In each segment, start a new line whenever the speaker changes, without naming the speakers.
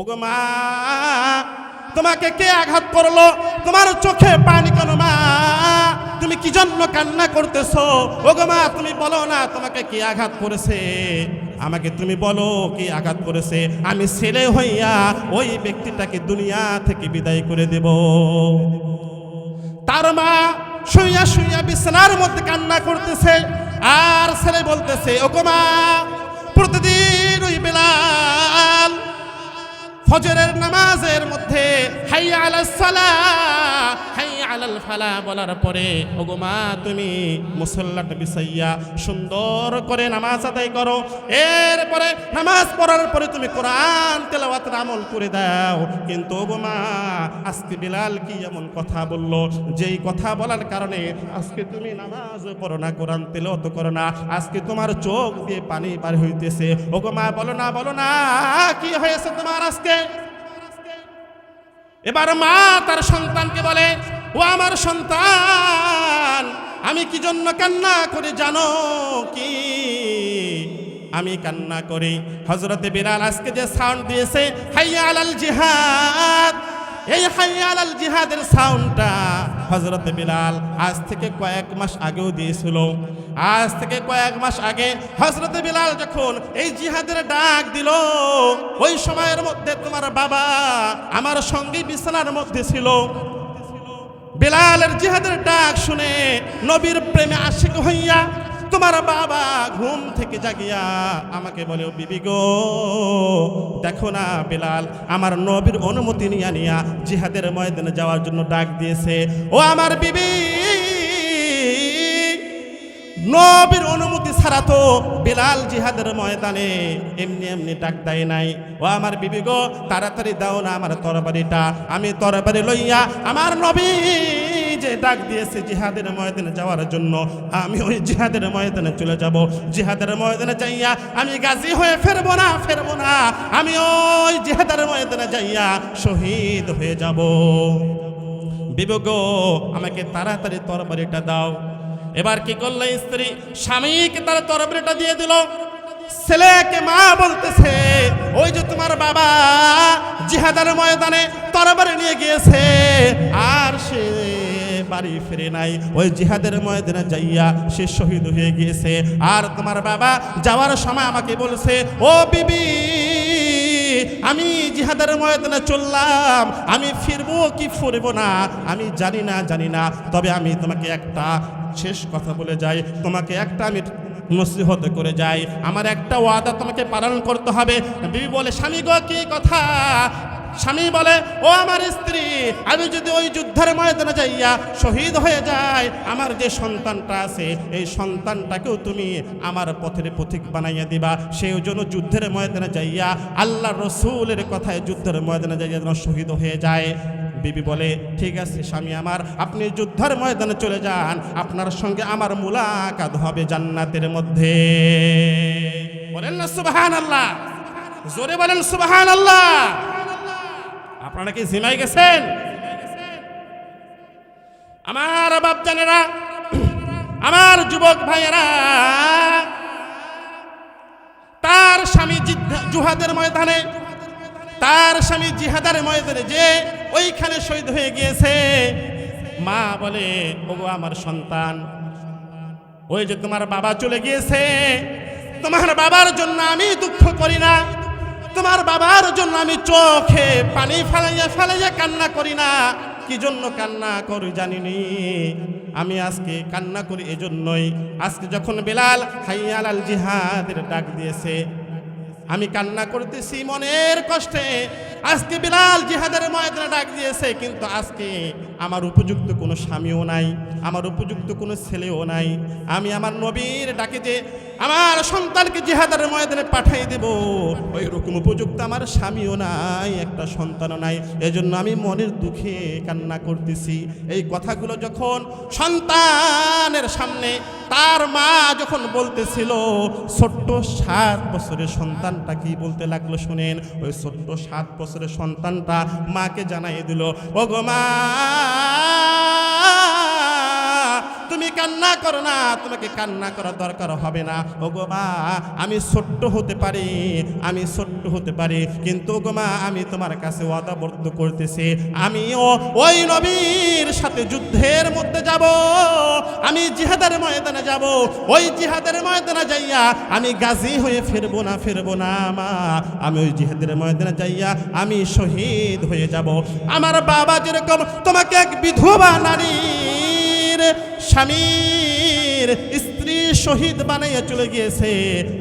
ওগো মা, তোমাকে কে আঘাত করল? তোমার চোখে পানি কেন মা? তুমি কি জন্য কান্না করতেছো? ওগো মা, তুমি বলো না, তোমাকে কি আঘাত করেছে? আমাকে তুমি বলো কি আঘাত করেছে? আমি ছেলে হইয়া ওই ব্যক্তিটাকে দুনিয়া থেকে বিদায় করে দেব। তার মা শুইয়া শুইয়া বিছানার মধ্যে কান্না করতেছে। আর ছেলে বলতেছে, ওগো মা, প্রতিদিন ওই বেলাল ফজরের নামাজের মধ্যে, হাই আলাল সালা, হাই আলাল ফালা বলার পরে, ওগো মা, তুমি মুসল্লাটা বিছাইয়া সুন্দর করে নামাজ আদায় করো। এরপরে নামাজ পড়ার পরে তুমি কোরআন তেলাওয়াতের আমল করে দাও। কিন্তু ওগো মা, আজকে বিলাল কি এমন কথা বলল? যেই কথা বলার কারণে, আজকে তুমি নামাজ পড়ো না, কোরআন তেলাওয়াত করো না। আজকে তোমার চোখ দিয়ে পানি পার হইতেছে। ওগো মা, বলো না বলো না, কি হয়েছে তোমার আজকে? এবার মা তার সন্তানকে বলে, ও আমার সন্তান, আমি কি জন্য কান্না করে জানো কি? আমি কান্না করি। হজরতে বিড়াল আজকে যে সাউন্ড দিয়েছে হাইয়া আলাল জিহাদ এই হাইয়া আলাল জিহাদের সাউন্ডটা হজরতে বিলাল আজ থেকে কয়েক মাস আগেও দিয়েছিল। আজ থেকে কয়েক মাস আগে হজরতে বিলাল যখন এই জিহাদের ডাক দিল, ওই সময়ের মধ্যে তোমার বাবা আমার সঙ্গে বিছানার মধ্যে ছিল। বিলালের জিহাদের ডাক শুনে নবীর প্রেমে আশিক হইয়া তোমার বাবা ঘুম থেকে জাগিয়া আমাকে বলে, "ও বিবি গো, দেখো না বিলাল, আমার নবীর অনুমতি নিয়া নিয়া জিহাদের ময়দানে যাওয়ার জন্য ডাক দিয়েছে। ও আমার বিবি নবীর অনুমতি ছাড়া তো বিলাল জিহাদের ময়দানে এমনি এমনি ডাক দেয় নাই। ও আমার বিবি গো, তাড়াতাড়ি দাও না আমার তরবারিটা। আমি তরবারি লইয়া আমার নবী যে ডাক দিয়েছে জিহাদের ময়দানে যাওয়ার জন্য, আমি ওই জিহাদের ময়দানে চলে যাব। জিহাদের ময়দানে যাইয়া আমি গাজী হয়ে ফেরবো না ফেরবো না। আমি ওই জিহাদের ময়দানে যাইয়া শহীদ হয়ে যাব। বিবেক আমাকে তাড়াতাড়ি তরবারিটা দাও। এবার কি করল স্ত্রী স্বামীকে তার তরবারিটা দিয়ে দিল? ছেলেকে মা বলতেছে, ওই যে তোমার বাবা জিহাদার ময়দানে তরবারি নিয়ে গিয়েছে, আর সে বাড়ি ফিরে নাই। ওই জিহাদের ময়দানে যাইয়া সে শহীদ হয়ে গিয়েছে। আর তোমার বাবা যাওয়ার সময় আমাকে বলছে, ও বিবি, আমি জিহাদের ময়দানে চললাম, আমি ফিরবো কি ফিরবো না, আমি জানি না জানি না, তবে আমি তোমাকে একটা শেষ কথা বলে যাই তোমাকে একটা আমি নসিহত করে যাই। আমার একটা ওয়াদা তোমাকে পালন করতে হবে। বিবি বলে, স্বামী গো, কি কথা? স্বামী বলে, ও আমার স্ত্রী, আমি যদি ওই যুদ্ধের ময়দানে যাইয়া শহীদ হয়ে যায় আমার যে সন্তানটা আছে, এই সন্তানটাকেও তুমি আমার পথের পথিক বানাইয়া দিবা। সেই জন্য যুদ্ধের ময়দানে যাইয়া আল্লাহ রসুলের কথায় যুদ্ধের ময়দানে যাইয়া যেন শহীদ হয়ে যায়। বিবি বলে, ঠিক আছে স্বামী আমার, আপনি যুদ্ধের ময়দানে চলে যান। আপনার সঙ্গে আমার মুলাকাত হবে জান্নাতের মধ্যে। বলেন না সুবাহান আল্লাহ জোরে বলেন সুবাহান আল্লাহ আপনারা কি জিমাই গেছেন? আমার বাপ জানেরা আমার যুবক ভাইয়েরা, তার স্বামী জুহাদের ময়দানে তার স্বামী জিহাদার ময়দানে যে ওইখানে শহীদ হয়ে গিয়েছে। মা বলে, ওগো আমার সন্তান, ওই যে তোমার বাবা চলে গিয়েছে। তোমার বাবার জন্য আমি দুঃখ করি না। তোমার বাবার জন্য আমি চোখে পানি ফেলাইয়া ফেলাইয়া কান্না করি না। কি জন্য কান্না করি জানিনি। আমি আজকে কান্না করি এজন্যই। আজকে যখন বেলাল হাইয়াল আল জিহাদের ডাক দিয়েছে আমি কান্না করতেছি মনের কষ্টে। আজকে বিলাল জিহাদের ময়দানে ডাক দিয়েছে, কিন্তু আজকে আমার উপযুক্ত কোনো স্বামীও নাই, আমার উপযুক্ত কোনো ছেলেও নাই। আমি আমার নবীর ডাকে যে আমার সন্তানকে জিহাদের ময়দানে পাঠিয়ে দেব। ওই রকম উপযুক্ত আমার স্বামীও নাই, একটা সন্তানও নাই। এজন্য আমি মনের দুঃখে কান্না করতেছি। এই কথাগুলো যখন সন্তানের সামনে তার মা যখন বলতেছিল, ছোট্ট সাত বছরের সন্তানটা কি বলতে লাগল শুনেন? ওই ছোট্ট সাত বছরের সন্তানটা মাকে জানাই দিল ও গো মা তুমি কান্না করো না, তোমাকে কান্না করার দরকার হবে না। ও গো মা, আমি ছোট্ট হতে পারি, আমি ছোট্ট হতে পারি, কিন্তু গো মা, আমি তোমার কাছে ওয়াদাবদ্ধ করতেছি। আমিও ওই নবীর সাথে যুদ্ধের মধ্যে যাব, আমি জিহাদের ময়দানে যাব, ওই জিহাদের ময়দানে যাইয়া আমি গাজী হয়ে ফিরবো না ফিরবো না, মা। আমি ওই জিহাদের ময়দানে যাইয়া আমি শহীদ হয়ে যাব। আমার বাবা যেরকম তোমাকে এক বিধবা নারীর স্বামীর স্বামীর স্ত্রী শহীদ বানাইয়া চলে গিয়েছে।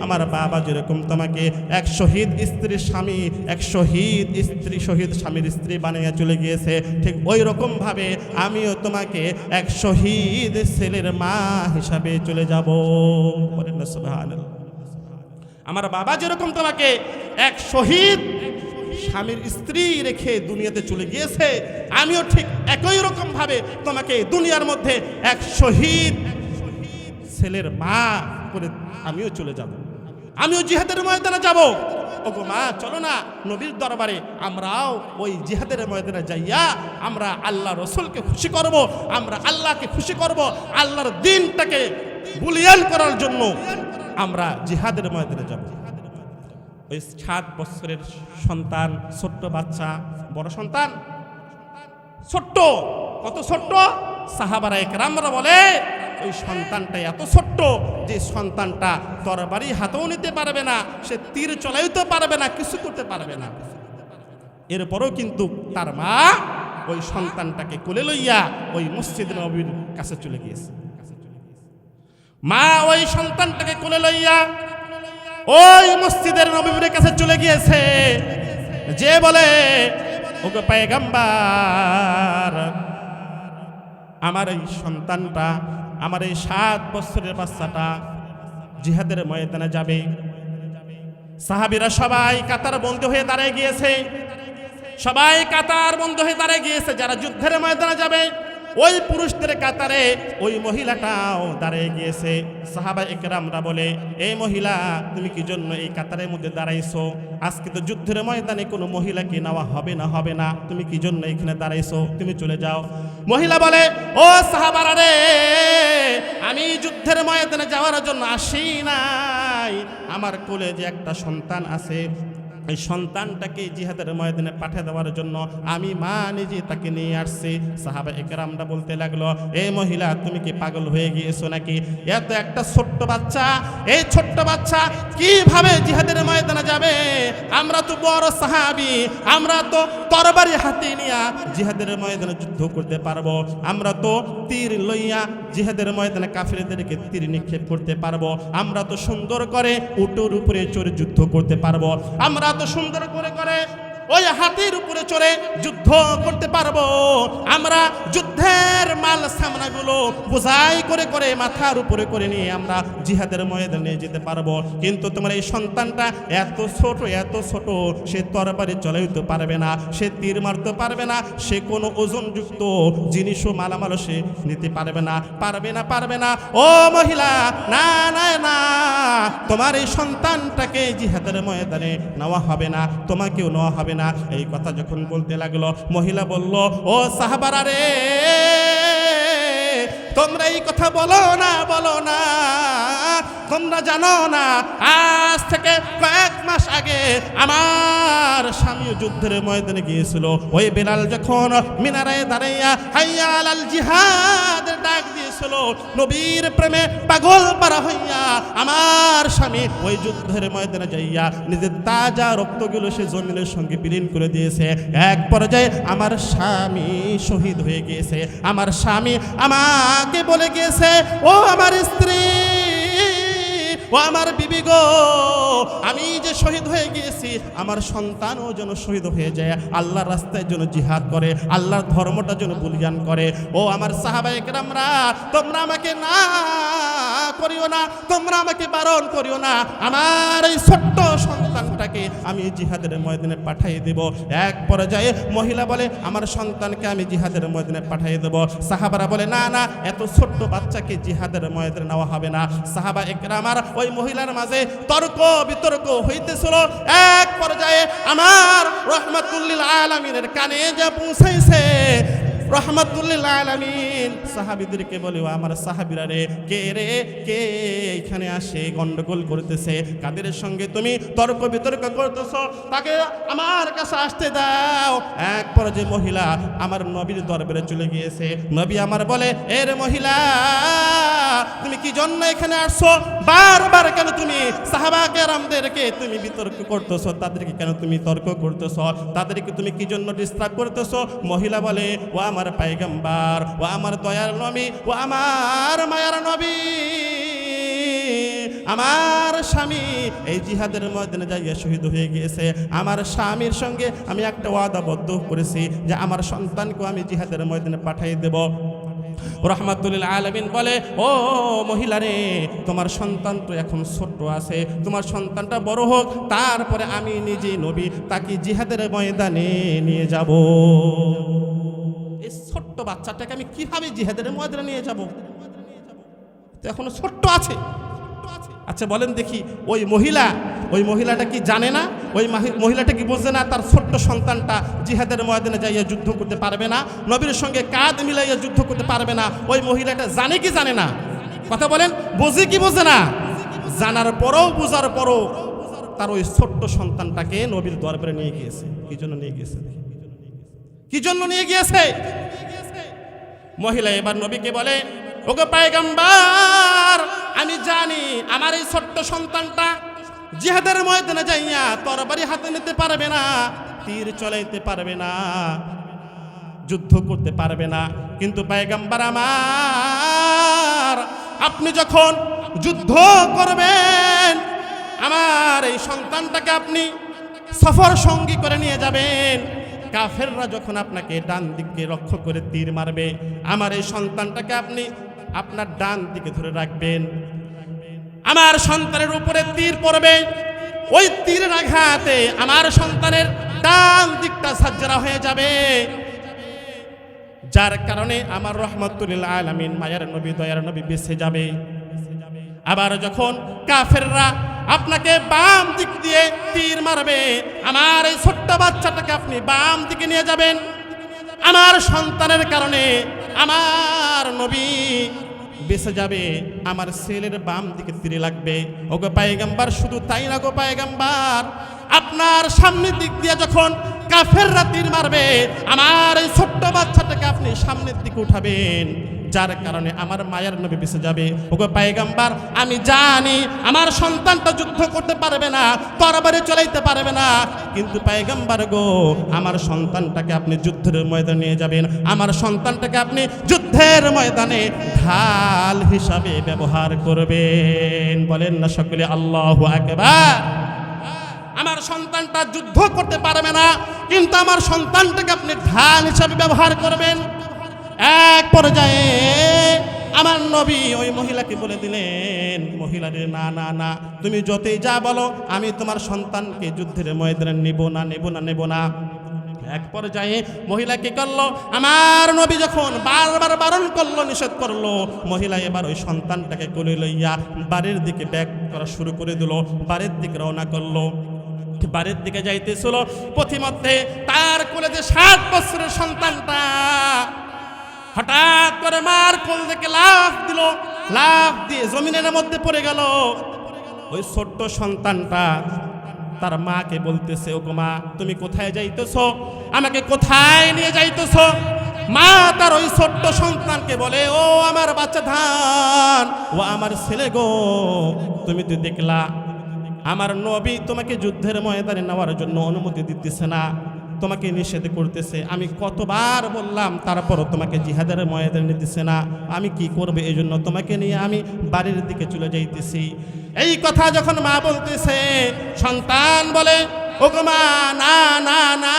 আমার বাবা যেরকম তোমাকে এক শহীদ স্ত্রীর স্বামী, এক শহীদ স্ত্রী শহীদ স্বামীর স্ত্রী বানাইয়া চলে গিয়েছে, ঠিক ওই রকম ভাবে আমিও তোমাকে এক শহীদ ছেলের মা হিসাবে চলে যাব। আমার বাবা যেরকম তোমাকে এক শহীদ স্বামীর স্ত্রী রেখে দুনিয়াতে চলে গিয়েছে, আমিও ঠিক একই রকম ভাবে তোমাকে দুনিয়ার মধ্যে এক শহীদ ছেলের মা করে আমিও চলে যাব। আমিও জিহাদের ময়দানে যাব। ওগো মা, চলো না নবীর দরবারে, আমরাও ওই জিহাদের ময়দানে যাইয়া আমরা আল্লাহ রসুলকে খুশি করব, আমরা আল্লাহকে খুশি করব, আল্লাহর দিনটাকে বুলিয়ান করার জন্য আমরা জিহাদের ময়দানে যাব। ওই সাত বছরের সন্তান, ছোট্ট বাচ্চা, বড় সন্তান। ছোট্ট, কত ছোট্ট? সাহাবারা একরামরা বলে, ওই সন্তানটা এত ছোট্ট যে সন্তানটা তরবারি হাতেও নিতে পারবে না, সে তীর চলাইতে পারবে না, কিছু করতে পারবে না। এরপরও কিন্তু তার মা ওই সন্তানটাকে কোলে লইয়া ওই মসজিদ নবীর কাছে চলে গিয়েছে। মা ওই সন্তানটাকে কোলে লইয়া ওই মসজিদের নবীর কাছে চলে গিয়েছে। যে বলে ওকে পায়গাম্বার, আমার এই সন্তানটা, আমার এই সাত বছরের বাচ্চাটা জিহাদের ময়দানে যাবে। সাহাবিরা সবাই কাতার বন্ধ হয়ে দাঁড়িয়ে গিয়েছে। সবাই কাতার বন্ধ হয়ে দাঁড়িয়ে গিয়েছে। যারা যুদ্ধের ময়দানে যাবে ওই পুরুষদের কাতারে ওই মহিলাটাও দাঁড়িয়ে গিয়েছে। সাহাবা একরামরা বলে এই মহিলা, তুমি কি জন্য এই কাতারের মধ্যে দাঁড়াইছো? আজকে তো যুদ্ধের ময়দানে কোনো মহিলাকে নেওয়া হবে না হবে না। তুমি কি জন্য এখানে দাঁড়াইছো? তুমি চলে যাও। মহিলা বলে, ও সাহাবারা রে, আমি যুদ্ধের ময়দানে যাওয়ার জন্য আসি নাই। আমার কোলে যে একটা সন্তান আছে এই সন্তানটাকে জিহাদের ময়দানে পাঠিয়ে দেওয়ার জন্য আমি মা নিজে তাকে নিয়ে আসছি। সাহাবা একরামটা বলতে লাগল এই মহিলা, তুমি কি পাগল হয়ে গিয়েছো নাকি? এত একটা ছোট্ট বাচ্চা, এই ছোট্ট বাচ্চা কীভাবে জিহাদের ময়দানে যাবে? আমরা তো বড় সাহাবি, আমরা তো তরবারি হাতে নিয়া জিহাদের ময়দানে যুদ্ধ করতে পারব। আমরা তো তীর লইয়া জিহাদের ময়দানে কাফিরদেরকে তীর নিক্ষেপ করতে পারব। আমরা তো সুন্দর করে উটোর উপরে চড়ে যুদ্ধ করতে পারব। আমরা তো সুন্দর করে করে ওই হাতির উপরে চড়ে যুদ্ধ করতে পারব। আমরা যুদ্ধের মাল সামনাগুলো বোঝাই করে করে মাথার উপরে করে নিয়ে আমরা জিহাদের ময়দানে যেতে পারব। কিন্তু তোমার এই সন্তানটা এত ছোট এত ছোট, সে তরবারি চলাইতে পারবে না, সে তীর মারতে পারবে না, সে কোনো ওজনযুক্ত জিনিসও মালামালও সে নিতে পারবে না পারবে না পারবে না। ও মহিলা, না না না, তোমার এই সন্তানটাকে জিহাদের ময়দানে নেওয়া হবে না, তোমাকেও নেওয়া হবে না। এই কথা যখন বলতে লাগল, মহিলা বলল, ও সাহাবারা রে, তোমরা এই কথা বলো না বলো না। তোমরা জানো না, আজ থেকে কয়েক মাস আগে আমার স্বামী যুদ্ধের ময়দানে গিয়েছিল। ওই বেলাল যখন মিনারায় দাঁড়াইয়া হাইয়াল আল জিহাদ ডাক দিয়েছিল, নবীর প্রেমে পাগল পারা হইয়া আমার স্বামী ওই যুদ্ধের ময়দানে যাইয়া নিজের তাজা রক্তগুলো সে জমিনের সঙ্গে বিলীন করে দিয়েছে। এক পর্যায়ে আমার স্বামী শহীদ হয়ে গিয়েছে। আমার স্বামী আমাকে বলে গিয়েছে, ও আমার স্ত্রী ও আমার বিবি গো, আমি যে শহীদ হয়ে গিয়েছি, আমার সন্তানও যেন শহীদ হয়ে যায়। আল্লাহর রাস্তায় যেন জিহাদ করে, আল্লাহর ধর্মটা যেন বুলিয়ান করে। ও আমার সাহাবাহিকরামরা তোমরা আমাকে না করিও না, তোমরা আমাকে বারণ করিও না। আমার এই ছোট্ট সন্তানটাকে আমি জিহাদের ময়দানে পাঠিয়ে দেব। এক পর্যায়ে মহিলা বলে, আমার সন্তানকে আমি জিহাদের ময়দানে পাঠিয়ে দেব। সাহাবারা বলে, না না, এত ছোট্ট বাচ্চাকে জিহাদের ময়দানে নেওয়া হবে না। সাহাবা একরামার ওই মহিলার মাঝে তর্ক বিতর্ক হইতেছিল। এক পর্যায়ে আমার রহমাতুল্লিল আলমিনের কানে যা পৌঁছাইছে আলামিন। সাহাবিদেরকে বলে আমার সাহাবিরা রে, কে রে, কে এখানে আসে, গন্ডগোল করতেছে? কাদের সঙ্গে তুমি তর্ক বিতর্ক করতেছ? তাকে আমার কাছে আসতে দাও। মহিলা আমার নবীর দরবারে চলে গিয়েছে। নবী আমার বলে এর মহিলা, তুমি কি জন্য এখানে আসছো? বারবার কেন তুমি সাহাবাকে রামদেরকে তুমি বিতর্ক করতেছো? তাদেরকে কেন তুমি তর্ক করতেছো? তাদেরকে তুমি কি জন্য ডিস্টার্ব করতেছো? মহিলা বলে, ও আমার পাইগাম্বার, ও আমার দয়ার নবী, ও আমার মায়ার নবী। আমার স্বামী এই জিহাদের ময়দানে যাইয়া শহীদ হয়ে গিয়েছে। আমার স্বামীর সঙ্গে আমি একটা ওয়াদাবদ্ধ করেছি যে আমার সন্তানকে আমি জিহাদের ময়দানে পাঠিয়ে দেব। রহমাতুল্লিল আলমিন বলে, ও মহিলা রে তোমার সন্তান তো এখন ছোট্ট আছে, তোমার সন্তানটা বড় হোক, তারপরে আমি নিজে নবী, তাকে জিহাদের ময়দানে নিয়ে যাব। ছোট্ট বাচ্চাটাকে আমি কীভাবে জিহাদের ময়দানে নিয়ে যাব? তো এখনও ছোট্ট আছে। আচ্ছা বলেন দেখি, ওই মহিলা, ওই মহিলাটা কি জানে না? ওই মহিলাটা কি বোঝে না তার ছোট্ট সন্তানটা জিহাদের ময়দানে যাইয়া যুদ্ধ করতে পারবে না? নবীর সঙ্গে কাঁধ মিলাইয়া যুদ্ধ করতে পারবে না। ওই মহিলাটা জানে কি জানে না? কথা বলেন, বোঝে কি বোঝে না? জানার পরও, বোঝার পরও তার ওই ছোট্ট সন্তানটাকে নবীর দরবারে নিয়ে গিয়েছে। কি জন্য নিয়ে গিয়েছে? কি জন্য নিয়ে গিয়েছে? মহিলা এবার নবীকে বলে ওকে পায়গাম্বার, আমি জানি আমার এই ছোট্ট সন্তানটা জিহাদের ময়দানে যাইয়া তরবারি হাতে নিতে পারবে না, তীর চলাইতে পারবে না, যুদ্ধ করতে পারবে না। কিন্তু পায়গাম্বার আমার, আপনি যখন যুদ্ধ করবেন, আমার এই সন্তানটাকে আপনি সফর সঙ্গী করে নিয়ে যাবেন। কাফেররা যখন আপনাকে ডান দিকে লক্ষ্য করে তীর মারবে, আমার এই সন্তানটাকে আপনি আপনার ডান দিকে ধরে রাখবেন। আমার সন্তানের উপরে তীর পড়বে। ওই তীরের আঘাতে আমার সন্তানের ডান দিকটা সাজ্জারা হয়ে যাবে। যার কারণে আমার রহমতুল্লাহ আলমিন মায়ের নবী, দয়ার নবী বেঁচে যাবে। আবার যখন কাফেররা আপনাকে বাম দিক দিয়ে তীর মারবে, আমার এই ছোট্ট বাচ্চাটাকে আপনি বাম দিকে নিয়ে যাবেন। আমার সন্তানের কারণে আমার নবী বেঁচে যাবে, আমার ছেলের বাম দিকে তীরে লাগবে। ওগো পায়গাম্বার, শুধু তাই না গো পায়গাম্বার, আপনার সামনের দিক দিয়ে যখন কাফেররা তীর মারবে, আমার এই ছোট্ট বাচ্চাটাকে আপনি সামনের দিকে উঠাবেন। যার কারণে আমার মায়ের নবী বেঁচে যাবে। ওগো পায়গাম্বার, আমি জানি আমার সন্তানটা যুদ্ধ করতে পারবে না, তরবারে চলাইতে পারবে না। কিন্তু পায়গাম্বার গো, আমার সন্তানটাকে আপনি যুদ্ধের ময়দানে নিয়ে যাবেন। আমার সন্তানটাকে আপনি যুদ্ধের ময়দানে ঢাল হিসাবে ব্যবহার করবেন। বলেন না সকলে, আল্লাহ আকবার। আমার সন্তানটা যুদ্ধ করতে পারবে না, কিন্তু আমার সন্তানটাকে আপনি ঢাল হিসাবে ব্যবহার করবেন। এক পর্যায়ে আমার নবী ওই মহিলাকে বলে দিলেন, মহিলারে, না না না, তুমি যতই যা বলো, আমি তোমার সন্তানকে যুদ্ধের ময়দানে নেব না নেব না নেব না। এক পর্যায়ে মহিলা কি করল, আমার নবী যখন বারবার বারণ করল, নিষেধ করল, মহিলা এবার ওই সন্তানটাকে কোলে লইয়া বাড়ির দিকে ব্যাক করা শুরু করে দিল, বাড়ির দিকে রওনা করল। বাড়ির দিকে যাইতেছিল, পথিমধ্যে তার কোলে যে সাত বছরের সন্তানটা হঠাৎ করে মার কোল থেকে লাফ দিল, লাফ দিয়ে জমিনের মধ্যে পড়ে গেল। ওই ছোট্ট সন্তানটা তার মাকে বলতেছে ও মা, তুমি কোথায় যাইতেছ? আমাকে কোথায় নিয়ে যাইতেছ? মা তার ওই ছোট্ট সন্তানকে বলে, ও আমার বাচ্চা ধান, ও আমার ছেলে গো, তুমি তো দেখলা, আমার নবী তোমাকে যুদ্ধের ময়দানে নেওয়ার জন্য অনুমতি দিতেছে না। তোমাকে নিষেধ করতেছে। আমি কতবার বললাম, তারপরও তোমাকে জিহাদের ময়দানে নিতেছে না। আমি কি করবে এই জন্য তোমাকে নিয়ে আমি বাড়ির দিকে চলে যাইতেছি। এই কথা যখন মা বলতেছে, সন্তান বলে ওগমা না না না,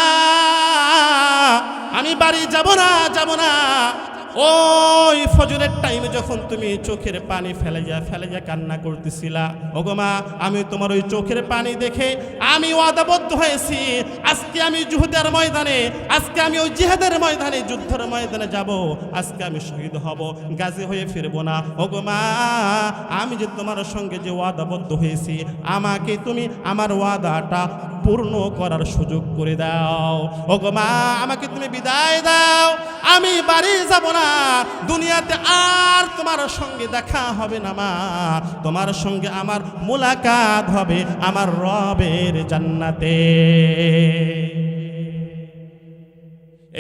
আমি বাড়ি যাব না যাব না। ওই ফজরের টাইমে যখন তুমি চোখের পানি ফেলে যা ফেলে যা কান্না করতেছিলা, ওগো মা, আমি তোমার ওই চোখের পানি দেখে আমি ওয়াদাবদ্ধ হয়েছি। আজকে আমি জুহুদের ময়দানে, আজকে আমি ওই জিহাদের ময়দানে, যুদ্ধের ময়দানে যাব। আজকে আমি শহীদ হব, গাজী হয়ে ফিরবো না। ওগো মা, আমি যে তোমার সঙ্গে যে ওয়াদাবদ্ধ হয়েছি, আমাকে তুমি আমার ওয়াদাটা পূর্ণ করার সুযোগ করে দাও। ও গো মা, আমাকে তুমি বিদায় দাও। আমি বাড়ি যাব না। দুনিয়াতে আর তোমার সঙ্গে দেখা হবে না মা। তোমার সঙ্গে আমার মোলাকাত হবে, আমার রবের জান্নাতে।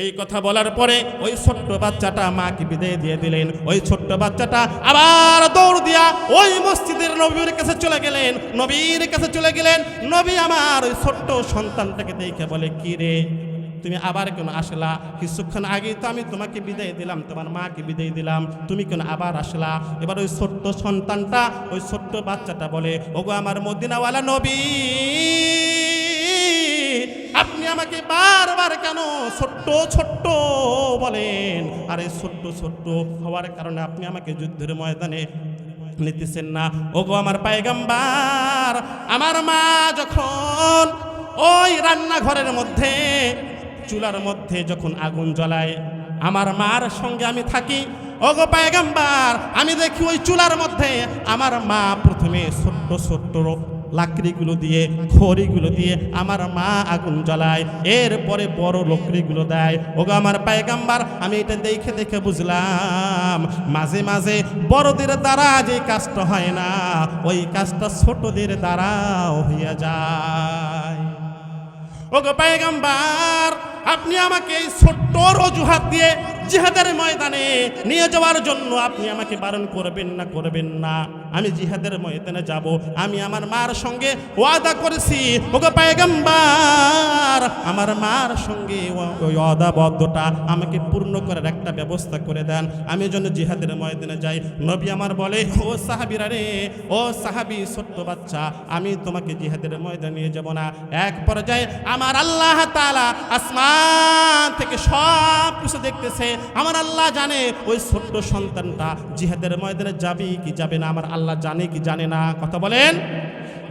এই কথা বলার পরে ওই ছোট্ট বাচ্চাটা মাকে বিদায় দিয়ে দিলেন। ওই ছোট্ট বাচ্চাটা আবার দৌড় দিয়া ওই মসজিদের নবীর কাছে চলে গেলেন। নবীর কাছে চলে গেলেন। নবী আমার ওই ছোট্ট সন্তানটাকে দেখে বলে, কি রে? তুমি আবার কেন আসলা? কিছুক্ষণ আগে তো আমি তোমাকে বিদায় দিলাম, তোমার মাকে বিদায় দিলাম। তুমি কেন আবার আসলা? এবার ওই ছোট্ট সন্তানটা, ওই ছোট্ট বাচ্চাটা বলে, ওগো আমার মদিনাওয়ালা নবী আপনি আমাকে বারবার কেন ছোট্ট ছোট্ট বলেন? আর ছোট্ট ছোট্ট হওয়ার কারণে আপনি আমাকে যুদ্ধের ময়দানে নিতেছেন না। ওগো আমার পায়গাম্বার, আমার মা যখন ওই রান্নাঘরের মধ্যে, চুলার মধ্যে যখন আগুন জ্বলায়, আমার মার সঙ্গে আমি থাকি। ওগো পায়গাম্বার, আমি দেখি ওই চুলার মধ্যে আমার মা প্রথমে ছোট্ট ছোট্ট লাকড়িগুলো দিয়ে, খড়িগুলো দিয়ে আমার মা আগুন জ্বালায়। এরপরে বড় লকড়িগুলো দেয়। ওগো আমার পায়গাম্বার, আমি এটা দেখে দেখে বুঝলাম, মাঝে মাঝে বড়দের দ্বারা যে কাজটা হয় না, ওই কাজটা ছোটদের দ্বারাও হইয়া যায়। ওগো পায়গাম্বার, আপনি আমাকে এই ছোট্ট অজুহাত দিয়ে জিহাদের ময়দানে নিয়ে যাওয়ার জন্য আপনি আমাকে বারণ করবেন না করবেন না। আমি জিহাদের ময়দানে যাব। আমি আমার মার সঙ্গে ওয়াদা করেছি। ওগো পায়গাম্বার, আমার মার সঙ্গে ওই ওয়াদাবদ্ধটা আমাকে পূর্ণ করার একটা ব্যবস্থা করে দেন। আমি যেন জিহাদের ময়দানে যাই। নবী আমার বলে, ও সাহাবিরা রে, ও সাহাবি, ছোট্ট বাচ্চা, আমি তোমাকে জিহাদের ময়দানে নিয়ে যাব না। এক পর্যায়ে আমার আল্লাহ তাআলা আসমান থেকে সব কিছু দেখতেছে। আমার আল্লাহ জানে। ওই ছোট্ট সন্তানটা জিহাদের ময়দানে যাবে কি যাবে না? আমার আল্লাহ জানে কি জানে না? কথা বলেন।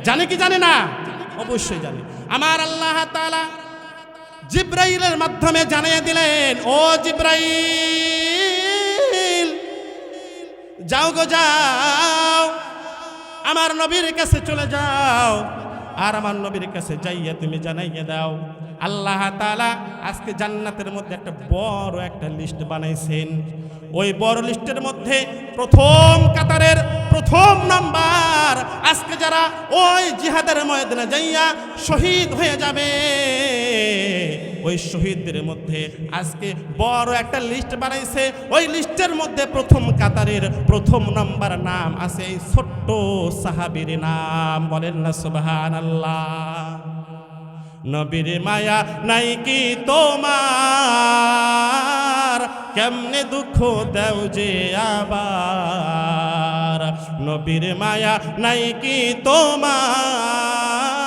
জানে কি জানে না? অবশ্যই জানে। আমার আল্লাহ তালা জিব্রাইলের মাধ্যমে জানিয়ে দিলেন, ও জিব্রাইল, যাও গো, যাও। আমার নবীর কাছে চলে যাও। আর আমার নবীর কাছে যাইয়া তুমি জানাইয়া দাও। আল্লাহ তালা আজকে জান্নাতের মধ্যে একটা বড় একটা লিস্ট বানাইছেন। ওই বড় লিস্টের মধ্যে প্রথম কাতারের প্রথম নাম্বার আজকে যারা ওই জিহাদের ময়দানে যাইয়া শহীদ হয়ে যাবে। ওই শহীদদের মধ্যে আজকে বড় একটা লিস্ট বানাইছে। ওই লিস্টের মধ্যে প্রথম কাতারের প্রথম নাম্বার নাম আছে এই ছোট্ট সাহাবির নাম। বলেন না সুবহান আল্লাহ নবীর মায়া নাই কি তোমার? কেমনে দুঃখ দেও যে আবার? নবীর মায়া নাই কি তোমার?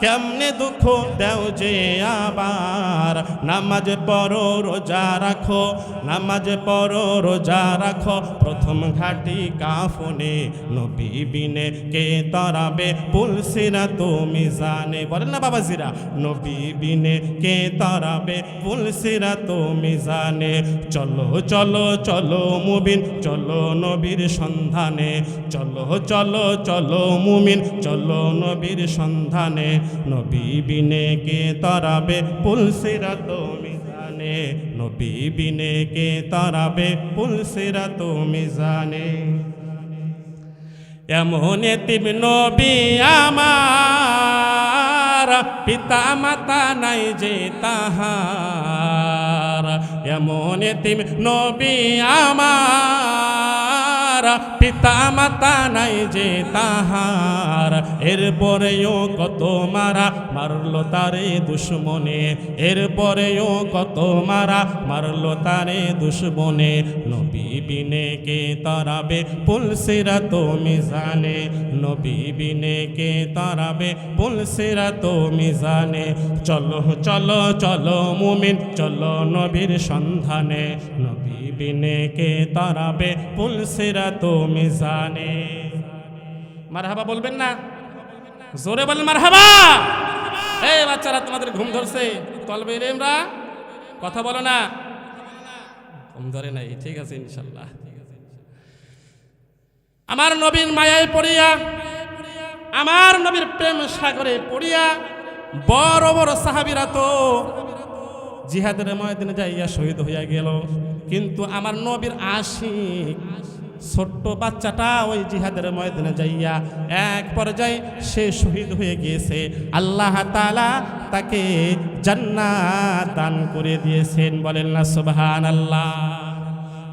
কেমনে দুঃখ দেও যে আবার? নামাজ পড়ো, রোজা রাখো, নামাজ পড়ো, রোজা রাখো। প্রথম ঘাটি কাফনে নবী বিনে কে তরাবে? পুলসিরা তুমি জানে। বলেন না বাবাজিরা, নবী বিনে কে তরাবে? পুলসিরা তুমি জানে। চলো চলো চলো মুবিন চলো নবীর সন্ধানে। চলো চলো চলো মুমিন, চলো নবীর সন্ধানে। নবী বিনে কে তরাবে পুলসিরা তুমি জানে। নবী বিনে কে তরাবে পুলসিরা তুমি জানে। এমন তিম নবী আমার পিতা মাতা নাই যে তাহার। এমন এতিম নবী আমার পিতা মাতা নাই যে তাহার। এরপরেও কত মারা মারলো তারে দুশ্মনে। এরপরেও কত মারা মারলো তারে দুশ্মনে। নবী বিনে কে তারাবে পুলসিরা তুমি জানে নবী বিনে কে তারাবে পুলসিরা তুমি জানে চলো চলো চলো মুমিন, চলো নবীর সন্ধানে। নবী বিনে কে তারাবে পুলসিরা তুমি জানে মারহাবা বলবেন না? জোরে বলেন মারহাবা! এই বাচ্চারা তোমাদের ঘুম ধরছে। তলবে রেমরা কথা বলো না। ঘুম ধরে নাই, ঠিক আছে ইনশাল্লাহ। আমার নবীর মায়ায় পড়িয়া, আমার নবীর প্রেম সাগরে পড়িয়া, বড় বড় সাহাবিরা তো জিহাদের ময়দানে যাইয়া শহীদ হইয়া গেল। কিন্তু আমার নবীর আশিক ছোট্ট বাচ্চাটা ওই জিহাদের ময়দানে যাইয়া এক পর্যায়ে সে শহীদ হয়ে গিয়েছে আল্লাহ তাআলা তাকে জান্নাত দান করে দিয়েছেন বলেন না সুবহান আল্লাহ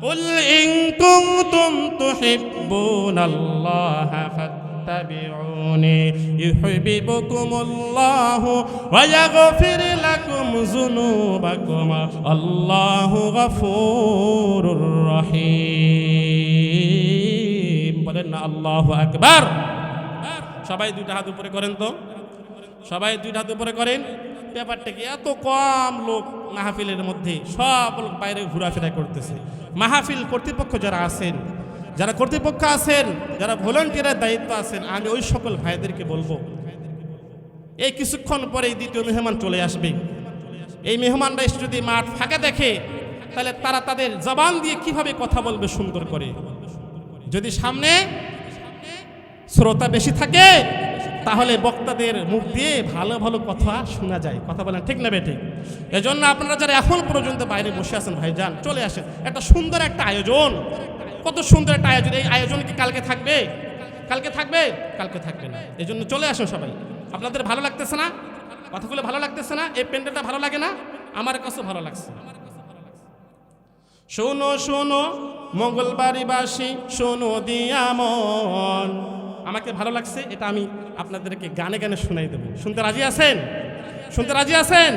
قل إن كنتم تحبون الله فاتبعوني يحببكم الله ويغفر لكم ذنوبكم الله غفور رحيم বলেন, না, আল্লাহু আকবার। সবাই দুইটা হাত উপরে করেন তো। সবাই দুইটা হাত উপরে করেন। ব্যাপারটা কি, এত কম লোক মাহফিলের মধ্যে, সব লোক বাইরে ঘোরাফেরা করতেছে। মাহফিল কর্তৃপক্ষ যারা আছেন, যারা কর্তৃপক্ষ আছেন, যারা ভলেন্টিয়ারের দায়িত্ব আছেন, আমি ওই সকল ভাইদেরকে বলব, এই কিছুক্ষণ পরে দ্বিতীয় মেহমান চলে আসবে। এই মেহমানরা যদি মাঠ ফাঁকা দেখে, তাহলে তারা তাদের জবান দিয়ে কীভাবে কথা বলবে সুন্দর করে? যদি সামনে শ্রোতা বেশি থাকে, তাহলে বক্তাদের মুখ দিয়ে ভালো ভালো কথা শোনা যায়। কথা বলেন, ঠিক না বেঠিক এজন্য আপনারা যারা এখন পর্যন্ত বাইরে বসে আছেন ভাই যান চলে আসেন। একটা সুন্দর একটা আয়োজন। কত সুন্দর একটা আয়োজন। এই আয়োজন কি কালকে থাকবে? কালকে থাকবে? কালকে থাকবে না। এই জন্য চলে আসুন সবাই। আপনাদের ভালো লাগতেছে না? কথাগুলো ভালো লাগতেছে না? এই প্যান্ডেলটা ভালো লাগে না? আমার কাছে ভালো লাগছে। শোনো শোনো মঙ্গলবাড়িবাসী শোনো দিয়ামন। আমাকে ভালো লাগছে, এটা আমি আপনাদেরকে গানে গানে শোনাই দেবো। শুনতে রাজি আছেন? শুনতে রাজি আছেন?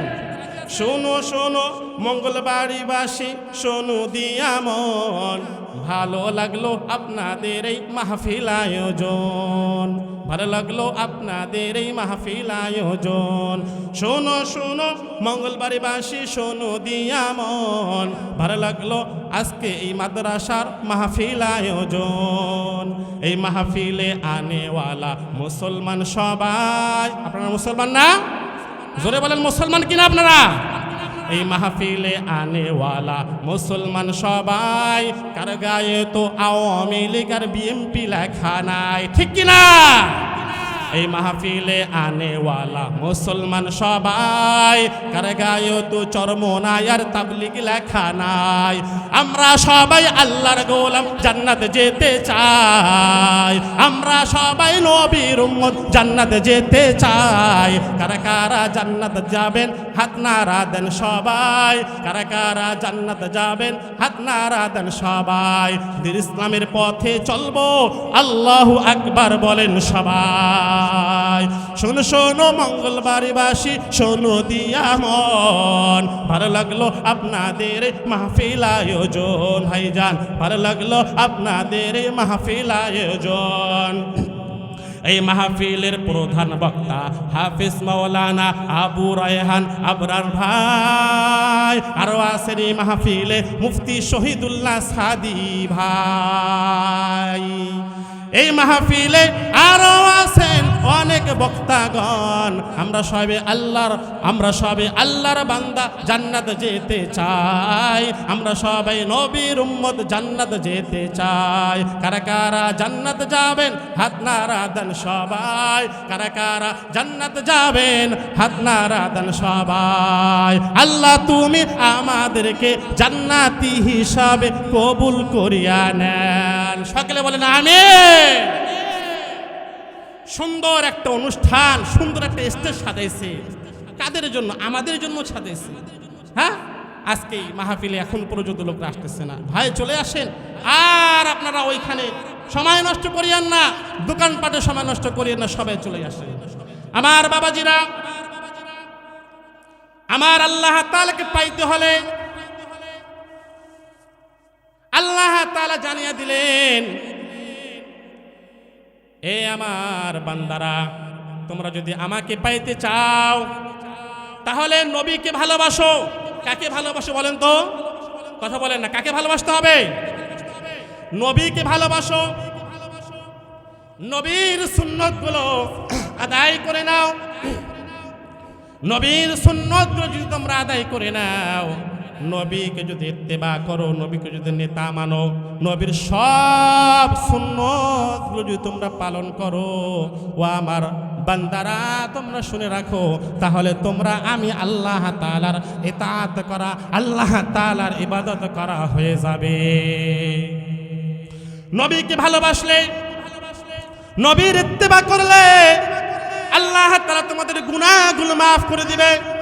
শোনো শোনো মঙ্গলবাড়িবাসী শোনো দিয়ামন। ভালো লাগল আপনাদের এই মাহফিল আয়োজন। ভালো লাগল আপনাদের এই মাহফিল আয়োজন। শোনো শোনো মঙ্গলবাড়িবাসী শোনো দিয়ামন ভালো লাগল আজকে এই মাদ্রাসার মাহফিল আয়োজন। এই মাহফিলে আনেওয়ালা মুসলমান সবাই। আপনারা মুসলমান না? জোরে বলেন মুসলমান কিনা আপনারা? এই মাহফিলে আনেওয়ালা মুসলমান সবাই, কার গায়ে তো আওয়ামী লীগ আর বিএমপি লেখা নাই, ঠিক কিনা? এই মাহফিলে আনেওয়ালা মুসলমান সবাই, কার গায়ে তো চরমনাই আর তাবলিগ লেখা নাই আমরা সবাই আল্লাহর গোলাম, জান্নাত যেতে চাই। আমরা সবাই নবীর উম্মত, জান্নাত যেতে চাই। কারা কারা জান্নাত যাবেন, হাত নাড়া দেন সবাই। কারা কারা জান্নাত যাবেন, হাত নাড়া দেন সবাই। ইসলামের পথে চলবো, আল্লাহু আকবার বলেন সবাই। শোনো শোনো মঙ্গলবারবাসী, শোনো দিয়া মন ভালো লাগল আপনাদের মাহফিল আয়োজন ভাইজান ভালো লাগল আপনাদের এই মাহফিল আয়োজন। এই মাহফিলের প্রধান বক্তা হাফিজ মাওলানা আবু রায়হান আবরার ভাই, আরও আছেন এই মাহফিলে মুফতি শহীদুল্লাহ সাদি ভাই। এই মাহফিলে আরও আছেন অনেক বক্তাগণ, আমরা সবে আল্লাহর, আমরা সবে আল্লাহর বান্দা জান্নাত যেতে চাই। আমরা সবাই নবীর উম্মত জান্নাত যেতে চাই। কারা কারা জান্নাত যাবেন, হাত নাড়া দেন সবাই। কারা কারা জান্নাত যাবেন, হাত নাড়া দেন সবাই। আল্লাহ, তুমি আমাদেরকে জান্নাতি হিসাবে কবুল করিয়া নেন। সকলে বলেন, আমিন। সুন্দর একটা অনুষ্ঠান, সুন্দর একটা স্টেজ সাজাইছে। কাদের জন্য? আমাদের জন্য সাজাইছে। হ্যাঁ? আজকে মাহফিলে এখন পর্যন্ত লোকরা আসতেছে না। ভাই, চলে আসেন। আর আপনারা ওইখানে সময় নষ্ট করিয়েন না। দোকানপাটে সময় নষ্ট করিয়েন না, সবাই চলে আসেন আমার বাবাজিরা, আমার আল্লাহ তালাকে পাইতে হলে আল্লাহ তালা জানিয়ে দিলেন এ আমার বান্দারা, তোমরা যদি আমাকে পাইতে চাও, তাহলে নবীকে ভালোবাসো। কাকে ভালোবাসো বলেন তো? কথা বলেন না, কাকে ভালোবাসতে হবে? নবীকে ভালোবাসো। নবীর সুন্নতগুলো আদায় করে নাও। নবীর সুন্নতগুলো যদি তোমরা আদায় করে নাও নবীকে যদি ইত্তেবা করো, নবীকে যদি নেতা মানো, নবীর সব সুন্নতগুলো যদি তোমরা পালন করো, ও আমার বান্দারা, তোমরা শুনে রাখো, তাহলে তোমরা আমি আল্লাহ তালার এতাত করা, আল্লাহ তালার ইবাদত করা হয়ে যাবে। নবীকে ভালোবাসলে, নবীর ইত্তেবা করলে আল্লাহ তালা তোমাদের গুনাহগুলো মাফ করে দিবে।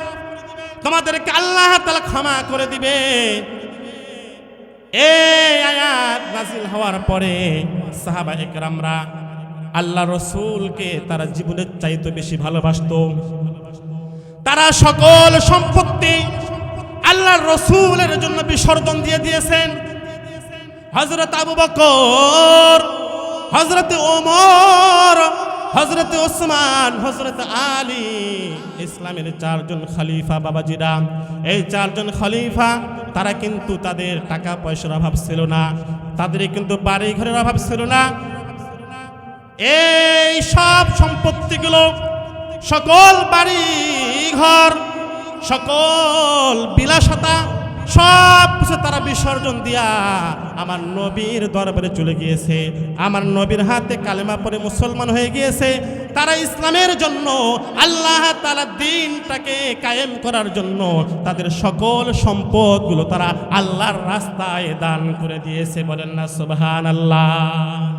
তোমাদেরকে আল্লাহ তালা ক্ষমা করে দিবে। এই আয়াত হওয়ার পরে সাহাবা একরামরা আল্লাহ রসুলকে তারা জীবনের চাইতে বেশি ভালোবাসতো। তারা সকল সম্পত্তি আল্লাহর রসুলের জন্য বিসর্জন দিয়ে দিয়েছেন। হজরত আবু বকর হজরত ওমর হজরত ওসমান হজরত আলী, ইসলামের চারজন খলিফা বাবাজিরা। এই চারজন খলিফা, তারা কিন্তু তাদের টাকা পয়সার অভাব ছিল না তাদের কিন্তু বাড়ি ঘরের অভাব ছিল না। এই সব সম্পত্তিগুলো সকল বাড়ি ঘর সকল বিলাসতা সব কিছু তারা বিসর্জন দিয়া আমার নবীর দরবারে চলে গিয়েছে। আমার নবীর হাতে কালেমা পরে মুসলমান হয়ে গিয়েছে। তারা ইসলামের জন্য, আল্লাহ তালা দিনটাকে কায়েম করার জন্য তাদের সকল সম্পদগুলো তারা আল্লাহর রাস্তায় দান করে দিয়েছে। বলেন না সুবহান আল্লাহ